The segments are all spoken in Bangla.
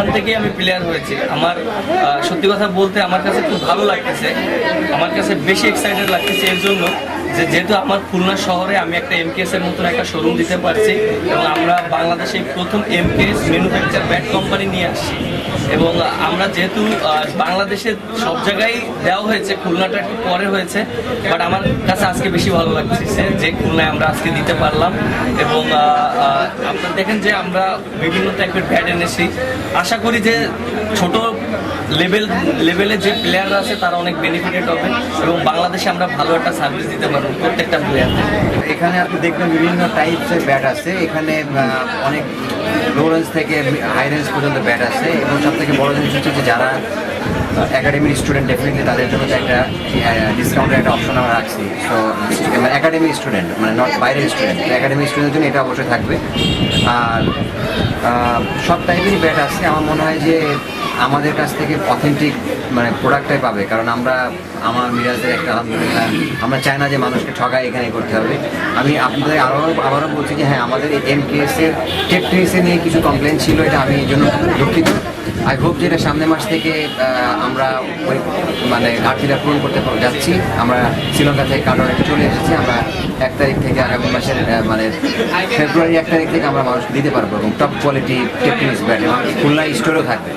এখান থেকেই আমি প্লেয়ার হয়েছি। আমার সত্যি কথা বলতে আমার কাছে খুব ভালো লাগতেছে। আমার কাছে বেশি এক্সাইটেড লাগতেছে এর জন্য। যে যেহেতু আমার খুলনা শহরে আমি একটা এমকেএস এর মতন একটা শোরুম দিতে পারছি এবং আমরা বাংলাদেশে প্রথম এমকেএস ম্যানুফ্যাকচার ব্যাট কোম্পানি নিয়ে আসছি। এবং আমরা যেহেতু বাংলাদেশের সব জায়গায় দেওয়া হয়েছে, খুলনাটা একটু পরে হয়েছে বাট আমার কাছে আজকে বেশি ভালো লাগছে যে খুলনায় আমরা আজকে দিতে পারলাম। এবং আপনারা দেখেন যে আমরা বিভিন্ন টাইপের ব্যাট এনেছি। আশা করি যে ছোট লেভেল লেভেলে যে প্লেয়াররা আছে, তারা অনেক বেনিফিটেড হবে এবং বাংলাদেশে আমরা ভালো একটা সার্ভিস দিতে পারব। প্রত্যেকটা প্লেয়ার এখানে আপনি দেখবেন বিভিন্ন টাইপসের ব্যাট আছে। এখানে অনেক লো রেঞ্জ থেকে হাই রেঞ্জ পর্যন্ত ব্যাট আছে এবং সব থেকে বড় জিনিস হচ্ছে যে যারা একাডেমির স্টুডেন্ট ডেফিনেটলি তাদের জন্য তো একটা ডিসকাউন্টের একটা অপশন আমরা রাখছি। সো একাডেমি স্টুডেন্ট মানে নট বাইরের স্টুডেন্ট একাডেমি স্টুডেন্টের জন্য এটা অবশ্যই থাকবে। আর সব টাইপেরই ব্যাট আছে। আমার মনে হয় যে আমাদের কাছ থেকে অথেন্টিক মানে প্রোডাক্টটাই পাবে। কারণ আমরা, আমার মিরাজের একটা আলহামদুলিল্লাহ, আমরা চাই না যে মানুষকে ঠগাই এখানে করতে হবে। আমি আপনাদের আরও আবারও বলছি যে হ্যাঁ আমাদের এম এর টেকনিক্সে নিয়ে কিছু কমপ্লেন ছিল, এটা আমি এই জন্য দুঃখিত। আই হোপ যে এটা সামনের মাস থেকে আমরা ওই মানে ঘাটতিটা পূরণ করতে যাচ্ছি। আমরা শ্রীলঙ্কা থেকে কার্ডোরেটে চলে এসেছি। আমরা এক তারিখ থেকে আগামী মাসের মানে ফেব্রুয়ারি এক তারিখ থেকে আমরা মানুষকে দিতে পারব এবং টপ কোয়ালিটি টেকনিক্স ব্যাট এবং খুলনা স্টোরেও থাকবে।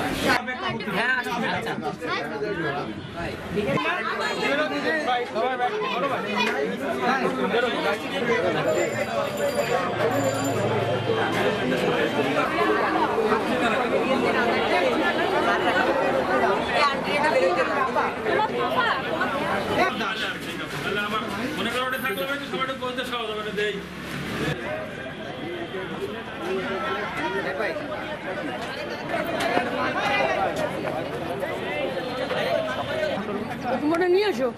মনে করো থাকলে সবাই বলতে সহজ হবে দেই তোমার নিয়ে এসো